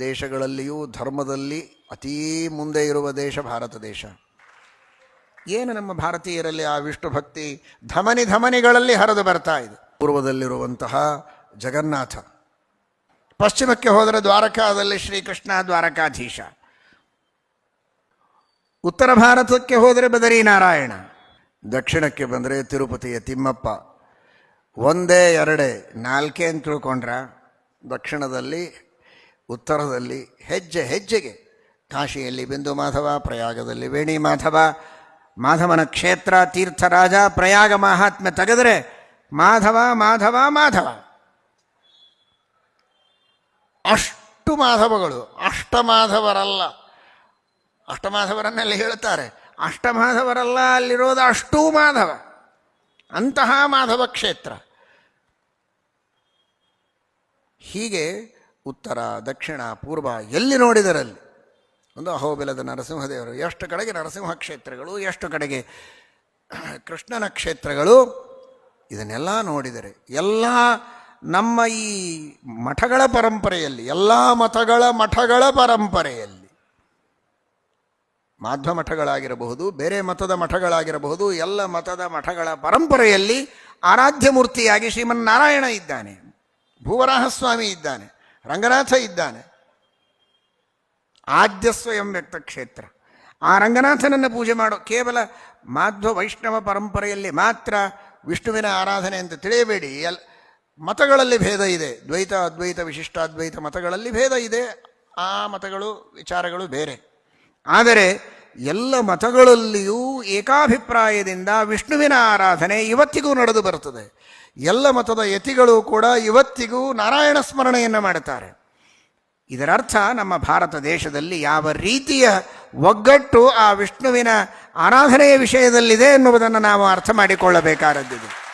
ದೇಶಗಳಲ್ಲಿಯೂ ಧರ್ಮದಲ್ಲಿ ಅತೀ ಮುಂದೆ ಇರುವ ದೇಶ ಭಾರತ ದೇಶ. ಏನು ನಮ್ಮ ಭಾರತೀಯರಲ್ಲಿ ಆ ವಿಷ್ಣು ಭಕ್ತಿ ಧಮನಿ ಧಮನಿಗಳಲ್ಲಿ ಹರಿದು ಬರ್ತಾ ಇದೆ. ಪೂರ್ವದಲ್ಲಿರುವಂತಹ ಜಗನ್ನಾಥ. ಪಶ್ಚಿಮಕ್ಕೆ ಹೋದರೆ ದ್ವಾರಕಾದಲ್ಲಿ ಶ್ರೀಕೃಷ್ಣ ದ್ವಾರಕಾಧೀಶ. ಉತ್ತರ ಭಾರತಕ್ಕೆ ಹೋದರೆ ಬದರಿನಾರಾಯಣ. ದಕ್ಷಿಣಕ್ಕೆ ಬಂದರೆ ತಿರುಪತಿಯ ತಿಮ್ಮಪ್ಪ. ಒಂದೇ ಎರಡೇ ನಾಲ್ಕೇ ಅಂತ ತಿಳ್ಕೊಂಡ್ರ? ದಕ್ಷಿಣದಲ್ಲಿ ಉತ್ತರದಲ್ಲಿ ಹೆಜ್ಜೆ ಹೆಜ್ಜೆಗೆ ಕಾಶಿಯಲ್ಲಿ ಬಿಂದು ಮಾಧವ, ಪ್ರಯಾಗದಲ್ಲಿ ವೇಣಿ ಮಾಧವ, ಮಾಧವನ ಕ್ಷೇತ್ರ ತೀರ್ಥರಾಜ ಪ್ರಯಾಗ ಮಹಾತ್ಮೆ ತೆಗೆದರೆ ಮಾಧವ ಮಾಧವ ಮಾಧವ. ಅಷ್ಟು ಮಾಧವಗಳು ಅಷ್ಟಮಾಧವರಲ್ಲ ಅಷ್ಟಮಾಧವರನ್ನೆಲ್ಲ ಹೇಳುತ್ತಾರೆ ಅಷ್ಟಮಾಧವರಲ್ಲ ಅಲ್ಲಿರೋದು ಅಷ್ಟೂ ಮಾಧವ. ಅಂತಹ ಮಾಧವ ಕ್ಷೇತ್ರ. ಹೀಗೆ ಉತ್ತರ, ದಕ್ಷಿಣ, ಪೂರ್ವ ಎಲ್ಲಿ ನೋಡಿದರಲ್ಲಿ? ಒಂದು ಅಹೋಬಿಲದ ನರಸಿಂಹದೇವರು. ಎಷ್ಟು ಕಡೆಗೆ ನರಸಿಂಹ ಕ್ಷೇತ್ರಗಳು, ಎಷ್ಟು ಕಡೆಗೆ ಕೃಷ್ಣನ ಕ್ಷೇತ್ರಗಳು? ಇದನ್ನೆಲ್ಲ ನೋಡಿದರೆ ಎಲ್ಲ ನಮ್ಮ ಈ ಮಠಗಳ ಪರಂಪರೆಯಲ್ಲಿ, ಎಲ್ಲ ಮತಗಳ ಮಠಗಳ ಪರಂಪರೆಯಲ್ಲಿ, ಮಾಧ್ವ ಮಠಗಳಾಗಿರಬಹುದು, ಬೇರೆ ಮತದ ಮಠಗಳಾಗಿರಬಹುದು, ಎಲ್ಲ ಮತದ ಮಠಗಳ ಪರಂಪರೆಯಲ್ಲಿ ಆರಾಧ್ಯ ಮೂರ್ತಿಯಾಗಿ ಶ್ರೀಮನ್ನಾರಾಯಣ ಇದ್ದಾನೆ, ಭುವರಾಹಸ್ವಾಮಿ ಇದ್ದಾನೆ. ರಂಗನಾಥ ಇದ್ದಾನೆ. ಆದ್ಯ ಸ್ವಯಂ ಕ್ಷೇತ್ರ. ಆ ರಂಗನಾಥನನ್ನು ಪೂಜೆ ಮಾಡೋ ಕೇವಲ ಮಾಧ್ವ ವೈಷ್ಣವ ಪರಂಪರೆಯಲ್ಲಿ ಮಾತ್ರ ವಿಷ್ಣುವಿನ ಆರಾಧನೆ ಅಂತ ತಿಳಿಯಬೇಡಿ. ಎಲ್, ಮತಗಳಲ್ಲಿ ಭೇದ ಇದೆ. ದ್ವೈತ, ಅದ್ವೈತ, ವಿಶಿಷ್ಟಾದ್ವೈತ ಮತಗಳಲ್ಲಿ ಭೇದ ಇದೆ. ಆ ಮತಗಳು, ವಿಚಾರಗಳು ಬೇರೆ. ಆದರೆ ಎಲ್ಲ ಮತಗಳಲ್ಲಿಯೂ ಏಕಾಭಿಪ್ರಾಯದಿಂದ ವಿಷ್ಣುವಿನ ಆರಾಧನೆ ಇವತ್ತಿಗೂ ನಡೆದು ಬರುತ್ತದೆ. ಎಲ್ಲ ಮತದ ಯತಿಗಳು ಕೂಡ ಇವತ್ತಿಗೂ ನಾರಾಯಣ ಸ್ಮರಣೆಯನ್ನು ಮಾಡುತ್ತಾರೆ. ಇದರರ್ಥ ನಮ್ಮ ಭಾರತ ದೇಶದಲ್ಲಿ ಯಾವ ರೀತಿಯ ಒಗ್ಗಟ್ಟು ಆ ವಿಷ್ಣುವಿನ ಆರಾಧನೆಯ ವಿಷಯದಲ್ಲಿದೆ ಎನ್ನುವುದನ್ನು ನಾವು ಅರ್ಥ ಮಾಡಿಕೊಳ್ಳಬೇಕಾದದ್ದಿದೆ.